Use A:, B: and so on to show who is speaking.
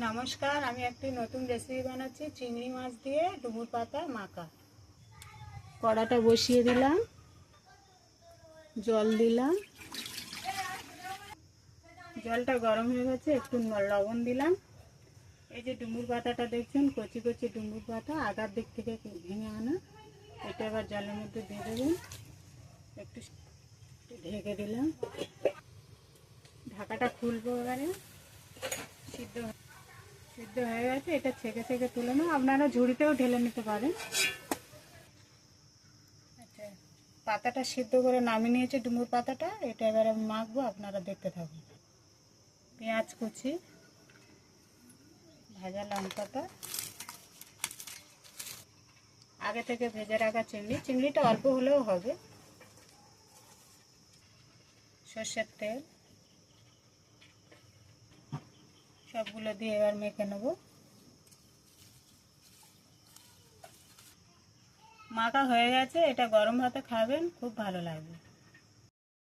A: নমস্কার, আমি একটি নতুন রেসিপি বানাচ্ছি, চিংড়ি মাছ দিয়ে ডুমুর পাতা মাখা। কড়াটা বসিয়ে দিলাম, জল দিলাম, জলটা গরম হয়ে গেছে, একটু লবণ দিলাম। এই যে ডুমুর পাতাটা দেখছেন, কচি কচি ডুমুর পাতা, আগার দিক থেকে ভেঙে আনা। এটা এবার জলের মধ্যে দিয়ে দেবেন। একটু ঢেকে দিলাম। ঢাকাটা খুলবো এবারে। সিদ্ধ সিদ্ধ হয়ে গেছে, এটা ছেঁকে ছেঁকে তুলে নাও আপনারা ঝুড়িতেও ঢেলে নিতে পারেন। আচ্ছা পাতাটা সিদ্ধ করে নামিয়ে নিয়েছে, ডুমুর পাতাটা। এটা এবারে মাখবো, আপনারা দেখতে থাকুন। পেঁয়াজ কুচি, ভাজা লঙ্কাটা। আগে থেকে ভেজে রাখা চিংড়ি। চিংড়িটা অল্প হলেও হবে। সর্ষের তেল। সবগুলো দিয়ে এবার মেখে নেব। মাখা হয়ে গেছে, এটা গরম ভাতে খাবেন, খুব ভালো লাগবে।